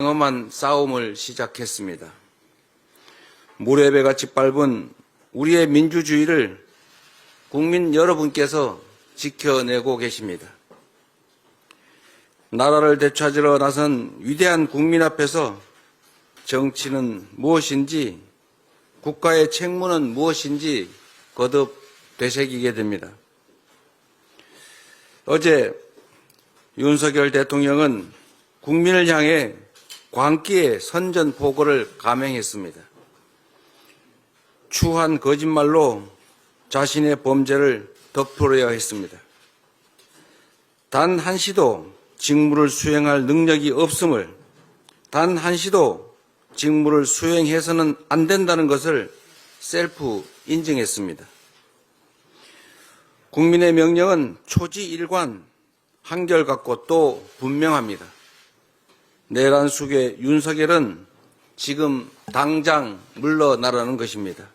험한 싸움을 시작했습니다. 물의 배같이 밟은 우리의 민주주의를 국민 여러분께서 지켜내고 계십니다. 나라를 되찾으러 나선 위대한 국민 앞에서 정치는 무엇인지 국가의 책무는 무엇인지 거듭 되새기게 됩니다. 어제 윤석열 대통령은 국민을 향해 광기의 선전포고를 감행했습니다. 추한 거짓말로 자신의 범죄를 덮으려 했습니다. 단 한시도 직무를 수행할 능력이 없음을 단 한시도 직무를 수행해서는 안 된다는 것을 셀프 인증했습니다. 국민의 명령은 초지일관 한결같고 또 분명합니다. 내란 속의 윤석열은 지금 당장 물러나라는 것입니다.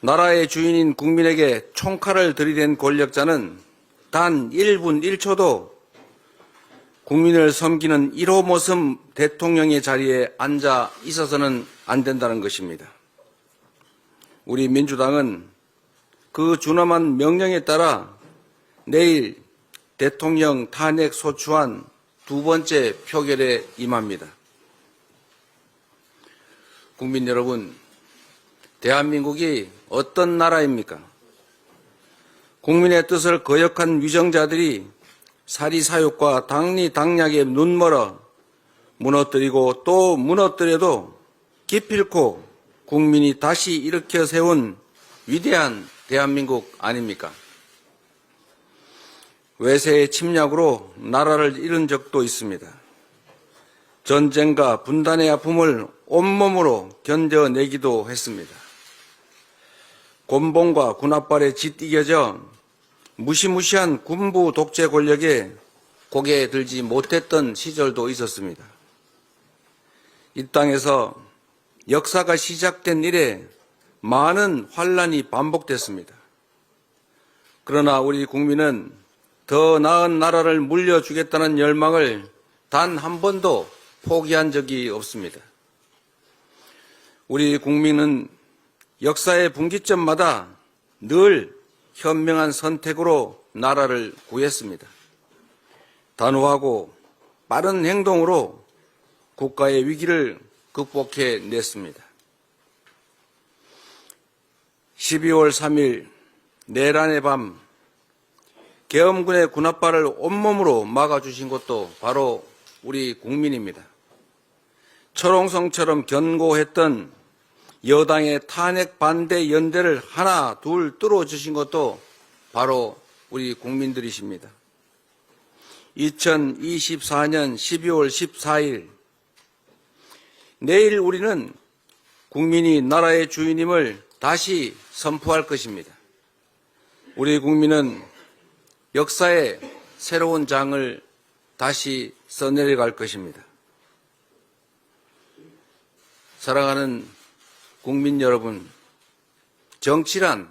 나라의 주인인 국민에게 총칼을 들이댄 권력자는 단 1분 1초도 국민을 섬기는 1호 모습 대통령의 자리에 앉아 있어서는 안 된다는 것입니다. 우리 민주당은 그 준엄한 명령에 따라 내일 대통령 탄핵 소추안 두 번째 표결에 임합니다. 국민 여러분, 대한민국이 어떤 나라입니까? 국민의 뜻을 거역한 위정자들이 사리사욕과 당리당략에 눈멀어 무너뜨리고 또 무너뜨려도 기필코 국민이 다시 일으켜 세운 위대한 대한민국 아닙니까? 외세의 침략으로 나라를 잃은 적도 있습니다. 전쟁과 분단의 아픔을 온몸으로 견뎌내기도 했습니다. 곤봉과 군합발에 짓이겨져 무시무시한 군부 독재 권력에 고개 들지 못했던 시절도 있었습니다. 이 땅에서 역사가 시작된 이래 많은 환란이 반복됐습니다. 그러나 우리 국민은 더 나은 나라를 물려주겠다는 열망을 단 한 번도 포기한 적이 없습니다. 우리 국민은 역사의 분기점마다 늘 현명한 선택으로 나라를 구했습니다. 단호하고 빠른 행동으로 국가의 위기를 극복해 냈습니다. 12월 3일 내란의 밤 계엄군의 군합발을 온몸으로 막아주신 것도 바로 우리 국민입니다. 철옹성처럼 견고했던 여당의 탄핵 반대 연대를 하나 둘 뚫어주신 것도 바로 우리 국민들이십니다. 2024년 12월 14일 내일 우리는 국민이 나라의 주인임을 다시 선포할 것입니다. 우리 국민은 역사의 새로운 장을 다시 써내려갈 것입니다. 사랑하는 국민 여러분, 정치란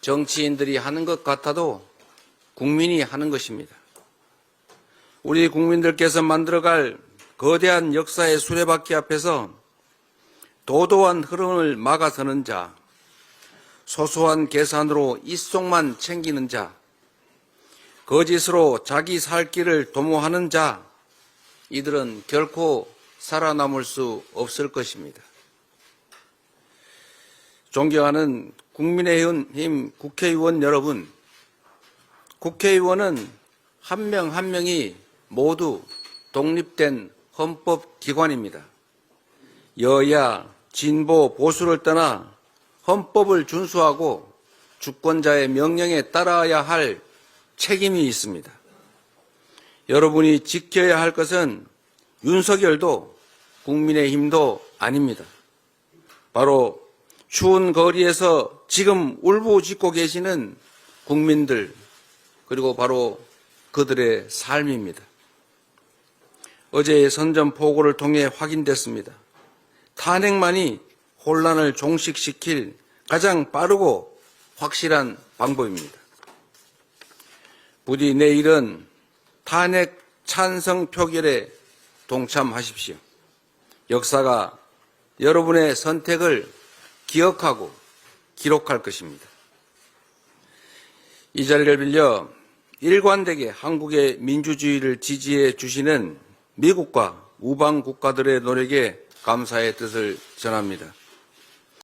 정치인들이 하는 것 같아도 국민이 하는 것입니다. 우리 국민들께서 만들어갈 거대한 역사의 수레바퀴 앞에서 도도한 흐름을 막아서는 자, 소소한 계산으로 이속만 챙기는 자, 거짓으로 자기 살 길을 도모하는 자, 이들은 결코 살아남을 수 없을 것입니다. 존경하는 국민의힘 국회의원 여러분, 국회의원은 한 명한 명이 모두 독립된 헌법기관입니다. 여야, 진보, 보수를 떠나 헌법을 준수하고 주권자의 명령에 따라야 할 책임이 있습니다. 여러분이 지켜야 할 것은 윤석열도 국민의힘도 아닙니다. 바로 추운 거리에서 지금 울부짖고 계시는 국민들 그리고 바로 그들의 삶입니다. 어제의 선전포고를 통해 확인됐습니다. 탄핵만이 혼란을 종식시킬 가장 빠르고 확실한 방법입니다. 부디 내일은 탄핵 찬성 표결에 동참하십시오. 역사가 여러분의 선택을 기억하고 기록할 것입니다. 이 자리를 빌려 일관되게 한국의 민주주의를 지지해 주시는 미국과 우방 국가들의 노력에 감사의 뜻을 전합니다.